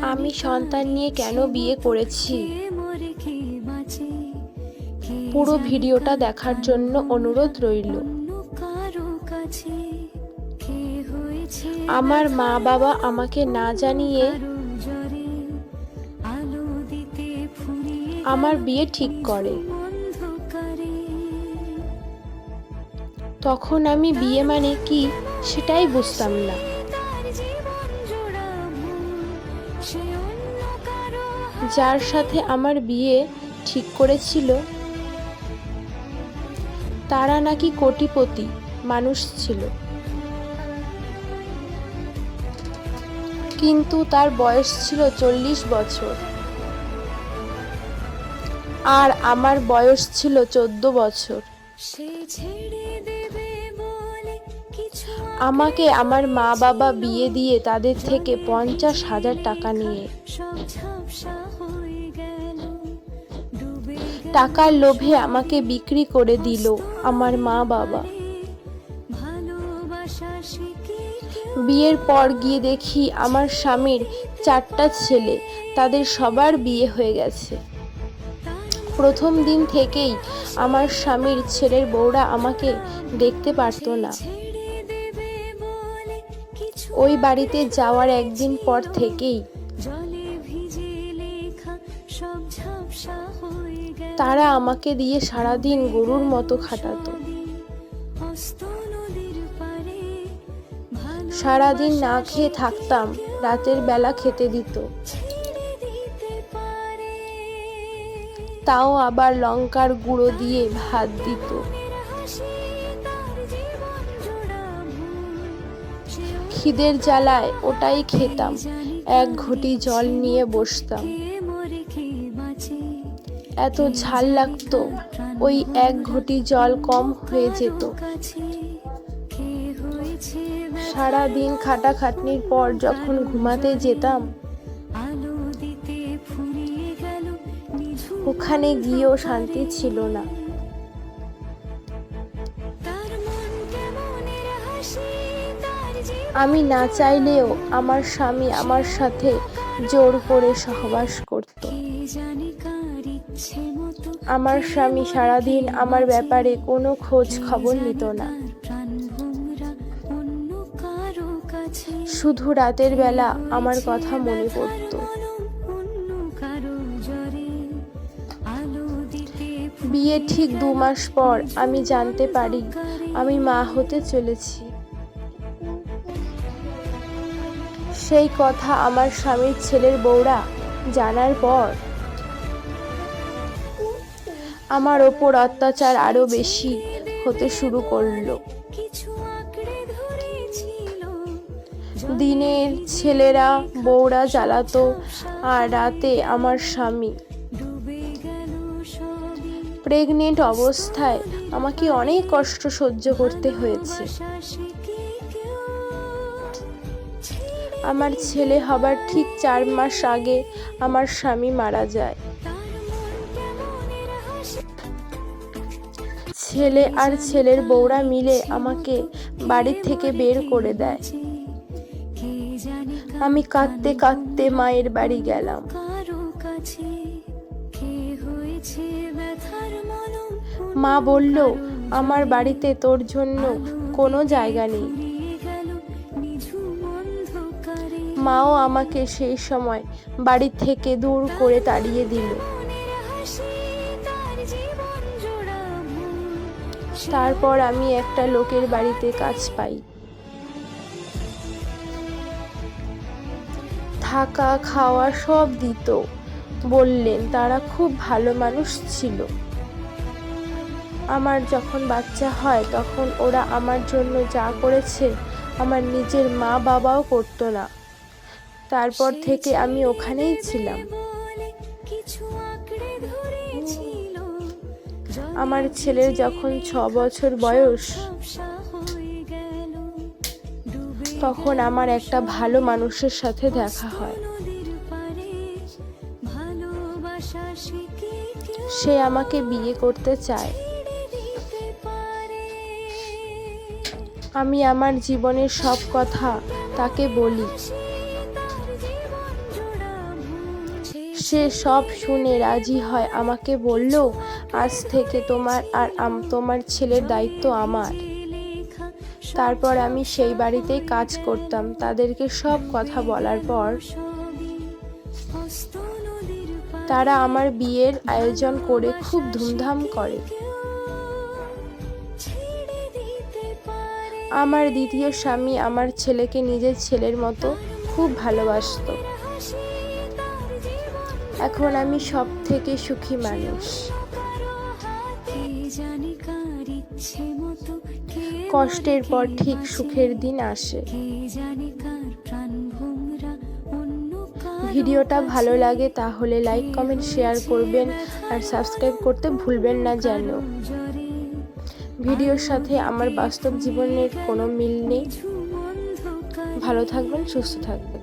আমি সন্তান নিয়ে কেন বিয়ে করেছি? পুরো ভিডিওটা দেখার জন্য অনুরোধ রইল। আমার মা বাবা আমাকে না জানিয়ে আমার বিয়ে ঠিক করে। তখন আমি বিয়ে মানে কি সেটাই বুঝতাম না। যার সাথে আমার বিয়ে ঠিক করেছিল, তারা নাকি কোটিপতি মানুষ ছিল। কিন্তু তার বয়স ছিল চল্লিশ বছর। আর আমার বয়স ছিল চোদ্দ বছর। আমাকে আমার মা বাবা বিয়ে দিয়ে তাদের থেকে পঞ্চাশ হাজার টাকা নিয়ে। টাকার লোভে আমাকে বিক্রি করে দিল আমার মা বাবা। বিয়ের পর গিয়ে দেখি আমার স্বামীর চারটা ছেলে, তাদের সবার বিয়ে হয়ে গেছে। প্রথম দিন থেকেই আমার স্বামীর ছেলের বউরা আমাকে দেখতে পারতো না। ওই বাড়িতে যাওয়ার একদিন পর থেকেই তারা আমাকে দিয়ে সারাদিন গরুর মতো খাটাতো। সারাদিন না খেয়ে থাকতাম, রাতের বেলা খেতে দিত। তাও আবার লঙ্কার গুঁড়ো দিয়ে ভাত দিত। খিদের জ্বালায় ওটাই খেতাম, এক ঘটি জল নিয়ে বসতাম। এত ঝাল লাগতো। ওই এক ঘটি জল কম হয়ে যেত। সারা দিন খাটাখাটনির পর যখন ঘুমাতে যেতাম, ওখানে গিয়েও শান্তি ছিল না। আমি না চাইলেও আমার স্বামী আমার সাথে জোর করে সহবাস করত। আমার স্বামী সারাদিন আমার ব্যাপারে কোনো খোঁজ খবর নিত না। শুধু রাতের বেলা আমার কথা মনে পড়তো। বিয়ে ঠিক দু মাস পর আমি জানতে পারি আমি মা হতে চলেছি। সেই কথা আমার স্বামীর ছেলের বউরা জানার পর আমার ওপর অত্যাচার আরও বেশি হতে শুরু করল। দিনের ছেলেরা, বউরা জ্বালাতো আর রাতে আমার স্বামী প্রেগনেন্ট অবস্থায় আমাকে অনেক কষ্ট সহ্য করতে হয়েছে। আমার ছেলে হবার ঠিক চার মাস আগে আমার স্বামী মারা যায়। ছেলে আর ছেলের বউরা মিলে আমাকে বাড়ির থেকে বের করে দেয়। আমি কাঁদতে কাঁদতে মায়ের বাড়ি গেলাম। মা বলল, আমার বাড়িতে তোর জন্য কোনো জায়গা নেই। মাও আমাকে সেই সময় বাড়ি থেকে দূর করে তাড়িয়ে দিল। তারপর আমি একটা লোকের বাড়িতে কাজ পাই। থাকা, খাওয়া সব দিত। বললেন, তারা খুব ভালো মানুষ ছিল। আমার যখন বাচ্চা হয়, তখন ওরা আমার জন্য যা করেছে, আমার নিজের মা বাবাও করতো না। তারপর থেকে আমি ওখানেই ছিলাম। আমার ছেলের যখন ছ বছর বয়স তখন আমার একটা ভালো মানুষের সাথে দেখা হয়। সে আমাকে বিয়ে করতে চায়। আমি আমার জীবনের সব কথা তাকে বলি। সে সব শুনে রাজি হয়। আমাকে বলল, আজ থেকে তোমার আর তোমার ছেলের দায়িত্ব আমার। তারপর আমি সেই বাড়িতেই কাজ করতাম। তাদেরকে সব কথা বলার পর তারা আমার বিয়ের আয়োজন করে খুব ধুমধাম করে। আমার দ্বিতীয় স্বামী আমার ছেলেকে নিজের ছেলের মতো খুব ভালোবাসতো। এখন আমি সব থেকে সুখী মানুষ। কষ্টের পর ঠিক সুখের দিন আসে। ভিডিওটা ভালো লাগে তাহলে লাইক কমেন্ট শেয়ার করবেন আর সাবস্ক্রাইব করতে ভুলবেন না যেন। ভিডিওর সাথে আমার বাস্তব জীবনের কোনো মিল নেই। ভালো থাকবেন, সুস্থ থাকবেন।